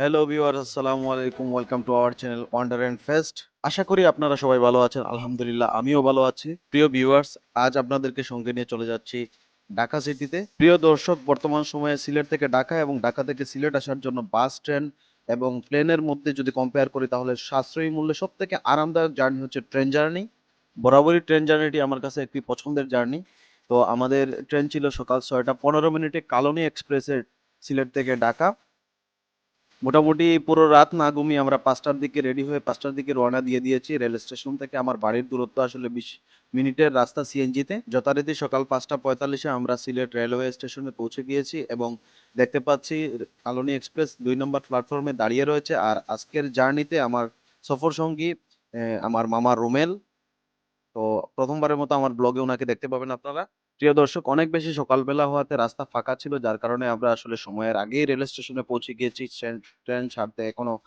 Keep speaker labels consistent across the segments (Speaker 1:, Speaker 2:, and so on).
Speaker 1: Hello viewer আসসালামু আলাইকুম welcome to our channel wonder and fest আশা করি আপনারা সবাই ভালো আছেন। আলহামদুলিল্লাহ, আমিও ভালো আছি। প্রিয় ভিউয়ার্স আজ আপনাদেরকে সঙ্গে নিয়ে চলে যাচ্ছি ঢাকা সিটিতে। প্রিয় দর্শক, বর্তমান সময়ে সিলেট থেকে ঢাকা এবং ঢাকা থেকে সিলেট আসার জন্য বাস, ট্রেন এবং প্লেনের মধ্যে যদি কম্পেয়ার করি, তাহলে সাশ্রয়ী মূল্যে সব থেকে আরামদায়ক জার্নি হচ্ছে ট্রেন জার্নি বরাবরই ট্রেন জার্নিটি আমার কাছে একটি পছন্দের জার্নি তো আমাদের ট্রেন ছিল সকাল ছয়টা পনেরো মিনিটে কালনী এক্সপ্রেসের সিলেট থেকে ঢাকা। মোটামুটি পুরো রাত না ঘুমিয়ে আমরা পাঁচটার দিকে রেডি হয়ে পাঁচটার দিকে রওনা দিয়ে দিয়েছি রেল স্টেশন থেকে। আমার বাড়ির দূরত্ব আসলে বিশ মিনিটের রাস্তা সিএনজিতে যথারীতি সকাল পাঁচটা পঁয়তাল্লিশে আমরা সিলেট রেলওয়ে স্টেশনে পৌঁছে গিয়েছি এবং দেখতে পাচ্ছি কালনী এক্সপ্রেস দুই নম্বর প্ল্যাটফর্মে দাঁড়িয়ে রয়েছে। আর আজকের জার্নিতে আমার সফর সঙ্গী আমার মামা রুমেল। তো প্রথমবারের মতো আমার ব্লগে ওনাকে দেখতে পাবেন আপনারা। প্রিয় দর্শক, অনেক বেশি সকালবেলা হওয়াতে রাস্তা ফাঁকা ছিল, যার কারণে আমরা আসলে সময়ের আগেই রেল স্টেশনে পৌঁছে গিয়েছি। ট্রেন- ছাড়তে এখনও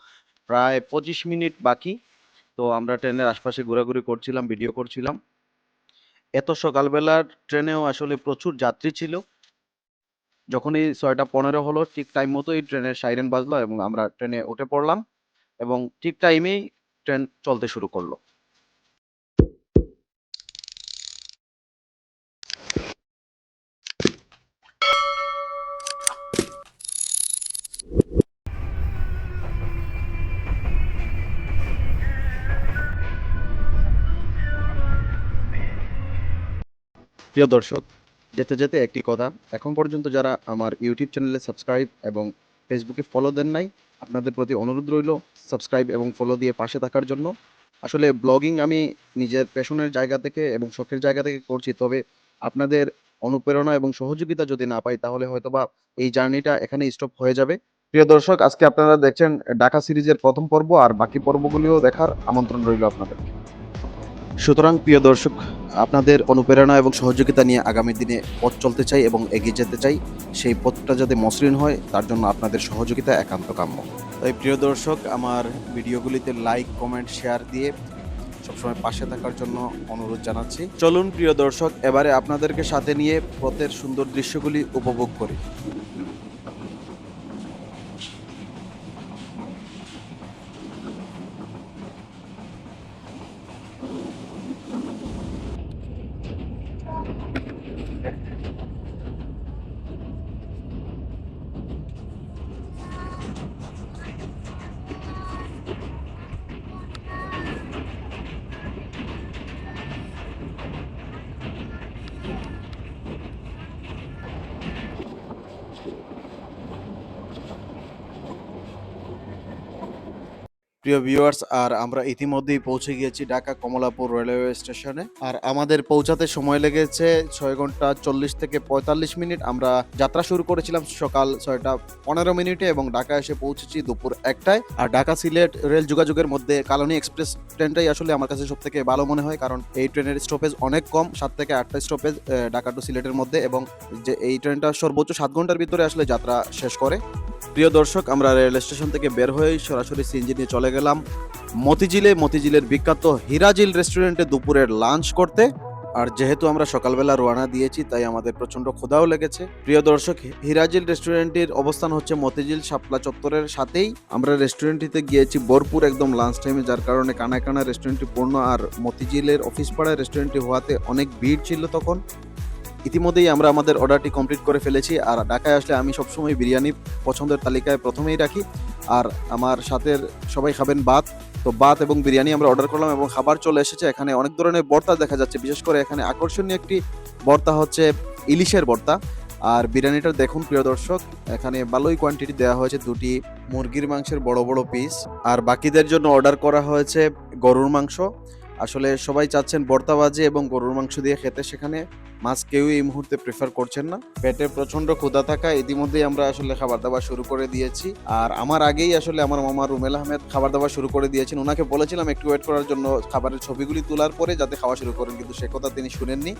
Speaker 1: প্রায় পঁচিশ মিনিট বাকি। তো আমরা ট্রেনের আশপাশে ঘোরাঘুরি করছিলাম, ভিডিও করছিলাম। এত সকালবেলার ট্রেনেও আসলে প্রচুর যাত্রী ছিল। যখনই ছয়টা পনেরো হলো, ঠিক টাইম মতোই ট্রেনের সাইরেন বাজলো এবং আমরা ট্রেনে উঠে পড়লাম এবং ঠিক টাইমেই ট্রেন চলতে শুরু করল। প্রিয় দর্শক, যেতে যেতে একটি কথা। এখন পর্যন্ত যারা আমার ইউটিউব চ্যানেলে সাবস্ক্রাইব এবং ফেসবুকে ফলো দেন নাই, আপনাদের প্রতি অনুরোধ রইল সাবস্ক্রাইব এবং ফলো দিয়ে পাশে থাকার জন্য। আসলে ব্লগিং আমি নিজের পেশনের জায়গা থেকে এবং শখের জায়গা থেকে করছি, তবে আপনাদের অনুপ্রেরণা এবং সহযোগিতা যদি না পাই, তাহলে হয়তোবা এই জার্নিটা এখানে স্টপ হয়ে যাবে। প্রিয় দর্শক, আজকে আপনারা দেখছেন ঢাকা সিরিজের প্রথম পর্ব, আর বাকি পর্বগুলিও দেখার আমন্ত্রণ রইল আপনাদের সুতরাং, প্রিয় দর্শক, আপনাদের অনুপ্রেরণা এবং সহযোগিতা নিয়ে আগামী দিনে পথ চলতে চাই এবং এগিয়ে যেতে চাই। সেই পথটা যাতে মসৃণ হয়, তার জন্য আপনাদের সহযোগিতা একান্ত কাম্য। তাই, প্রিয় দর্শক, আমার ভিডিওগুলিতে লাইক, কমেন্ট, শেয়ার দিয়ে সবসময় পাশে থাকার জন্য অনুরোধ জানাচ্ছি। চলুন, প্রিয় দর্শক, এবারে আপনাদেরকে সাথে নিয়ে পথের সুন্দর দৃশ্যগুলি উপভোগ করি। প্রিয় ভিউয়ার্স আর আমরা ইতিমধ্যেই পৌঁছে গিয়েছি ঢাকা কমলাপুর রেলওয়ে স্টেশনে আর আমাদের পৌঁছাতে সময় লেগেছে ছয় ঘণ্টা চল্লিশ থেকে পঁয়তাল্লিশ মিনিট। আমরা যাত্রা শুরু করেছিলাম সকাল ছয়টা পনেরো মিনিটে এবং ঢাকা এসে পৌঁছেছি দুপুর একটায়। আর ঢাকা সিলেট রেল যোগাযোগের মধ্যে কালনী এক্সপ্রেস ট্রেনটাই আসলে আমার কাছে সব থেকে ভালো মনে হয়, কারণ এই ট্রেনের স্টপেজ অনেক কম, সাত থেকে আটটা স্টপেজ ঢাকা টু সিলেটের মধ্যে এবং যে এই ট্রেনটা সর্বোচ্চ সাত ঘণ্টার ভিতরে আসলে যাত্রা শেষ করে। প্রিয় দর্শক, আমরা রেল স্টেশন থেকে বের হয়ে সরাসরি সিএনজি নিয়ে চলে গেলাম মতিঝিলে। মতিঝিলের বিখ্যাত হিরাজিল রেস্টুরেন্টে দুপুরের লাঞ্চ করতে। আর যেহেতু আমরা সকালবেলা রওনা দিয়েছি, তাই আমাদের প্রচণ্ড ক্ষুধাও লেগেছে। প্রিয় দর্শক, হিরাজিল রেস্টুরেন্টের অবস্থান হচ্ছে মতিঝিল শাপলা চত্বরের সাথেই। আমরা রেস্টুরেন্টটিতে গিয়েছি ভরপুর একদম লাঞ্চ টাইমে, যার কারণে কানায় কানায় রেস্টুরেন্টটি পূর্ণ। আর মতিঝিলের অফিস পাড়ায় রেস্টুরেন্টটি হওয়াতে অনেক ভিড় ছিল তখন। ইতিমধ্যেই আমরা আমাদের অর্ডারটি কমপ্লিট করে ফেলেছি আর ঢাকায় আসলে আমি সবসময় বিরিয়ানি পছন্দের তালিকায় প্রথমেই রাখি। আর আমার সাথে সবাই খাবেন ভাত তো ভাত এবং বিরিয়ানি আমরা অর্ডার করলাম এবং খাবার চলে এসেছে। এখানে অনেক ধরনের ভর্তা দেখা যাচ্ছে। বিশেষ করে এখানে আকর্ষণীয় একটি ভর্তা হচ্ছে ইলিশের ভর্তা আর বিরিয়ানিটা দেখুন, প্রিয় দর্শক, এখানে ভালোই কোয়ান্টিটি দেওয়া হয়েছে দুটি মুরগির মাংসের বড় বড় পিস আর বাকিদের জন্য অর্ডার করা হয়েছে গরুর মাংস। আসলে সবাই চাচ্ছেন ভর্তাবাজি এবং গরুর মাংস দিয়ে খেতে, সেখানে মাছ কেউই এই মুহূর্তে প্রেফার করছেন না। পেটে প্রচণ্ড ক্ষুধা থাকা, ইতিমধ্যেই আমরা আসলে খাবার দাবার শুরু করে দিয়েছি। আর আমার আগেই আসলে আমার মামা রুমেল আহমেদ খাবার দাবার শুরু করে দিয়েছেন। ওনাকে বলেছিলাম একটু ওয়েট করার জন্য খাবারের ছবিগুলি তোলার পরে যাতে খাওয়া শুরু করেন, কিন্তু সে কথা তিনি শুনেননি।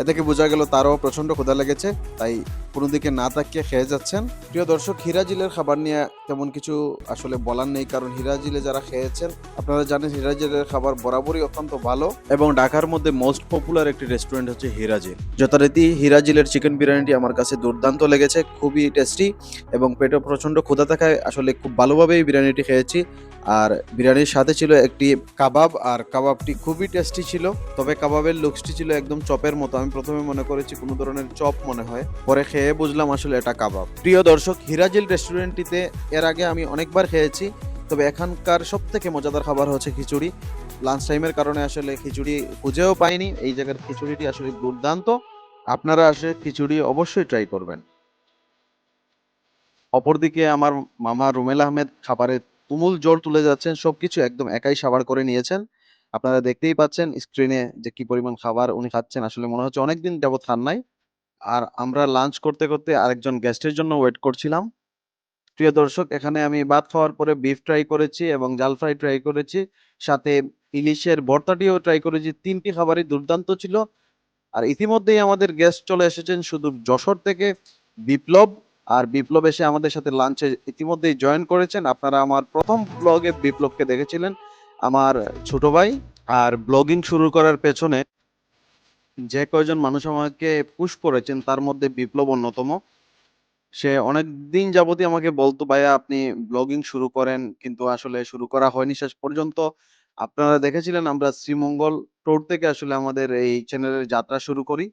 Speaker 1: এ থেকে বোঝা গেল তারও প্রচণ্ড ক্ষুধা লেগেছে, তাই কোনো দিকে না তাকিয়ে খেয়ে যাচ্ছেন। প্রিয় দর্শক, হিরাজিলের খাবার নিয়ে তেমন কিছু আসলে বলার নেই, কারণ হিরাজিলে যারা খেয়েছেন, আপনারা জানেন হিরাজিলের খাবার বরাবরই অত্যন্ত অত্যন্ত ভালো এবং ঢাকার মধ্যে মোস্ট পপুলার একটি রেস্টুরেন্ট হচ্ছে হিরাজিল যথারীতি হিরাজিলের চিকেন বিরিয়ানিটি আমার কাছে দুর্দান্ত লেগেছে, খুবই টেস্টি এবং পেটে প্রচণ্ড ক্ষুধা থাকায় আসলে খুব ভালোভাবেই বিরিয়ানিটি খেয়েছি। আর বিরিয়ানির সাথে ছিল একটি কাবাব আর কাবাবটি খুবই টেস্টি ছিল, তবে কাবাবের লুকসটি ছিল একদম চপের মতো। আমি প্রথমে মনে করেছি কোনো ধরনের চপ মনে হয়, পরে খেয়ে বুঝলাম আসলে এটা কাবাব। প্রিয় দর্শক, হিরাজিল রেস্টুরেন্টটিতে এর আগে আমি অনেকবার খেয়েছি, তবে এখানকার সব থেকে মজাদার খাবার হচ্ছে খিচুড়ি। লাঞ্চ টাইমের কারণে আসলে খিচুড়ি খুঁজেও পাইনি। এই জায়গার খিচুড়িটি আসলে দুর্দান্ত। আপনারা আসলে খিচুড়ি অবশ্যই ট্রাই করবেন। অপরদিকে আমার মামা রুমেল আহমেদ খাবারে তুমুল জোর তুলে যাচ্ছেন, সবকিছু একদম একাই সাবার করে নিয়েছেন। আপনারা দেখতেই পাচ্ছেন স্ক্রিনে যে কি পরিমাণ খাবার উনি খাচ্ছেন, আসলে মনে হচ্ছে অনেকদিন যাবত খান নাই। আর আমরা লাঞ্চ করতে করতে আরেকজন গেস্টের জন্য ওয়েট করছিলাম। প্রিয় দর্শক, এখানে আমি ভাত খাওয়ার পরে বিফ ট্রাই করেছি এবং জাল ফ্রাই ট্রাই করেছি। সাথে ইলিশের ভর্তাটিও ট্রাই করেছি। তিনটি খাবারই দুর্দান্ত ছিল। আর ইতিমধ্যেই আমাদের গেস্ট চলে এসেছেন শুধু যশোর থেকে বিপ্লব। আর বিপ্লব এসে আমাদের সাথে লাঞ্চে ইতিমধ্যেই জয়েন করেছেন। আপনারা আমার প্রথম ব্লগে বিপ্লবকে দেখেছিলেন, আমার ছোট ভাই। আর ব্লগিং শুরু করার পেছনে যে কয়জন মানুষ আমাকে পুশ করেছেন, তার মধ্যে বিপ্লব অন্যতম। সে অনেক দিন যাবতই আমাকে বলতো, ভাইয়া, আপনি ব্লগিং শুরু করেন। কিন্তু আসলে শুরু করা হয়নি। শেষ পর্যন্ত আপনারা দেখেছিলেন, আমরা শ্রীমঙ্গল টোর থেকে আসলে আমাদের এই চ্যানেলের যাত্রা শুরু করি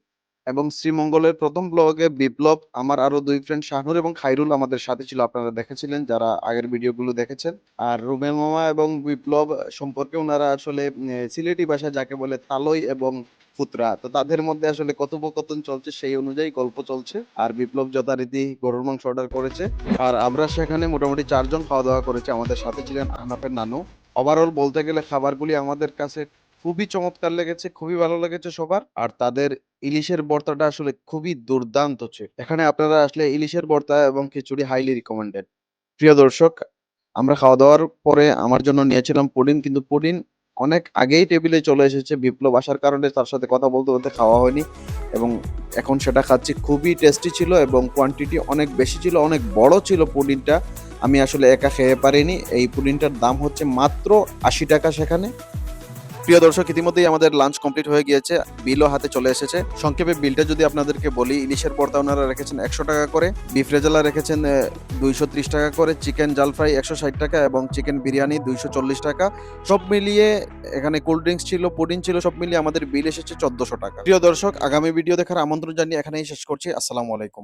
Speaker 1: এবং শ্রীমঙ্গলের প্রথম ব্লগে বিপ্লব, আমার আরও দুই ফ্রেন্ড শাহনুর এবং খাইরুল আমাদের সাথে ছিল। আপনারা দেখেছিলেন, যারা আগের ভিডিওগুলো দেখেছেন। আর রুমেল মামা এবং বিপ্লব সম্পর্কে ওনারা আসলে সিলেটি ভাষায় যাকে বলে তালই এবং ফুতরা তো তাদের মধ্যে আসলে কথোপকথন চলছে, সেই অনুযায়ী গল্প চলছে। আর বিপ্লব যথারীতি গরুর মাংস অর্ডার করেছে। আর আমরা সেখানে মোটামুটি চারজন খাওয়া দাওয়া করেছি। আমাদের সাথে ছিলেন আহনাফের নানু। ওভারঅল বলতে গেলে খাবারগুলি আমাদের কাছে খুবই চমৎকার লেগেছে, খুবই ভালো লেগেছে সবার। আর তাদের ইলিশের ভর্তাটা আসলে খুবই দুর্দান্ত ছিল। এখানে আপনারা আসলে ইলিশের ভর্তা এবং খিচুড়ি হাইলি রিকমেন্ডেড প্রিয় দর্শক, আমরা খাওয়া দাওয়ার পরে আমার জন্য নিয়েছিলাম পুডিং, কিন্তু পুডিং অনেক আগেই টেবিলে চলে এসেছে। বিপ্লব আসার কারণে তার সাথে কথা বলতে বলতে খাওয়া হয়নি এবং এখন সেটা খাচ্ছি। খুবই টেস্টি ছিল এবং কোয়ান্টিটি অনেক বেশি ছিল, অনেক বড় ছিল পুডিনটা আমি আসলে একা খেয়ে পারিনি। এই পুডিনটার দাম হচ্ছে মাত্র আশি টাকা সেখানে। প্রিয় দর্শক, ইতিমধ্যেই আমাদের লাঞ্চ কমপ্লিট হয়ে গিয়েছে। বিলও হাতে চলে এসেছে। সংক্ষেপে বিলটা যদি আপনাদেরকে বলি, ইলিশের পর্দা ওনারা রেখেছেন একশো টাকা করে বিফ রেজালা রেখেছেন দুইশো ত্রিশ টাকা করে চিকেন জাল ফ্রাই একশো ষাট টাকা এবং চিকেন বিরিয়ানি দুইশো চল্লিশ টাকা। সব মিলিয়ে এখানে কোল্ড ড্রিঙ্কস ছিল পুডিং ছিল, সব মিলিয়ে আমাদের বিল এসেছে চোদ্দশো টাকা। প্রিয় দর্শক, আগামী ভিডিও দেখার আমন্ত্রণ জানিয়ে এখানেই শেষ করছি। আসসালামু আলাইকুম।